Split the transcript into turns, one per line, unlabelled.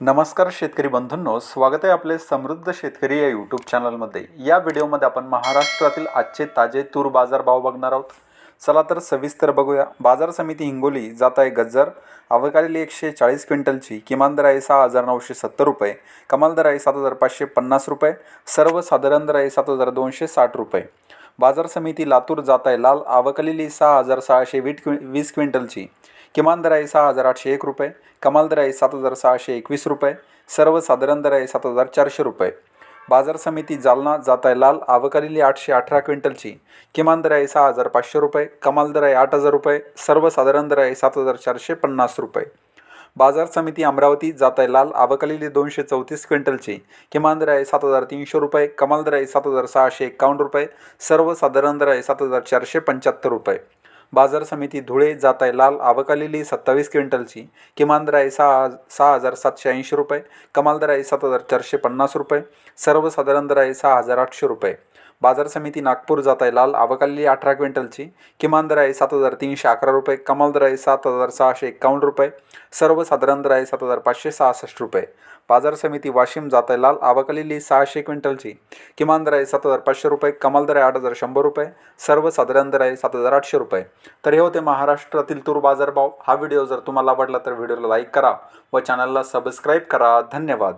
नमस्कार शेतकरी बंधूंनो स्वागत आहे आपले समृद्ध शेतकरी या यूट्यूब चॅनलमध्ये या व्हिडिओमध्ये आपण महाराष्ट्रातील आजचे ताजे तूर बाजार भाव बघणार आहोत. चला तर सविस्तर बघूया. बाजार समिती हिंगोली जात आहे गज्जर. आवकालेली एकशे चाळीस क्विंटलची. किमान दर आहे सहा हजार नऊशे सत्तर रुपये. कमाल दर आहे सात हजार पाचशे पन्नास रुपये. सर्वसाधारण दर आहे सात हजार दोनशे साठ रुपये. बाजार समिती लातूर जात आहे लाल आवकलेली सहा हजार सहाशे वीट क्वि वीस क्विंटलची. किमान दर आहे सहा हजार आठशे एक रुपये कमाल दर आहे सात हजार सहाशे एकवीस रुपये सर्वसाधारण दर आहे सात हजार चारशे रुपये. बाजार समिती जालना जात आहे लाल आवकलेली आठशे अठरा क्विंटलची. किमान दर आहे सहा हजार पाचशे रुपये कमाल दर आहे आठ हजार रुपये सर्वसाधारण दर आहे सात हजार चारशे पन्नास रुपये. बाजार समिती अमरावती जात आहे लाल. आवकलेली दोनशे चौतीस क्विंटलची. किमान दर आहे सात हजार तीनशे रुपये कमाल दर आहे सात हजार सहाशे एक्कावन्न रुपये सर्वसाधारण दर आहे सात हजार चारशे पंच्याहत्तर रुपये. बाजार समिती धुळे जात आहे लाल. आवकालेली सत्तावीस क्विंटलची. किमान दर आहे सहा सहा हजार सातशे ऐंशी रुपये कमाल दर आहे सात हजार चारशे पन्नास रुपये सर्वसाधारण दर आहे सहा हजार आठशे रुपये. बाजार समिती नागपूर जात आहे लाल आवकालेली अठरा क्विंटलची. किमान दर आहे सात हजार तीनशे अकरा रुपये. कमाल दर आहे सात हजार सहाशे एक्कावन्न रुपये. सर्वसाधारण दर आहे सात हजार पाचशे सहासष्ट रुपये. बाजार समिती वाशिम जात आहे लाल आवकालेली सहाशे क्विंटलची. किमान दर आहे सात हजार पाचशे रुपये. कमाल दर आहे आठ हजार शंभर रुपये. सर्वसाधारण दर आहे सात हजार आठशे रुपये. तर हे होते महाराष्ट्रातील तूर बाजारभाव. हा व्हिडिओ जर तुम्हाला आवडला तर व्हिडिओला लाईक करा व चॅनलला सबस्क्राईब करा. धन्यवाद.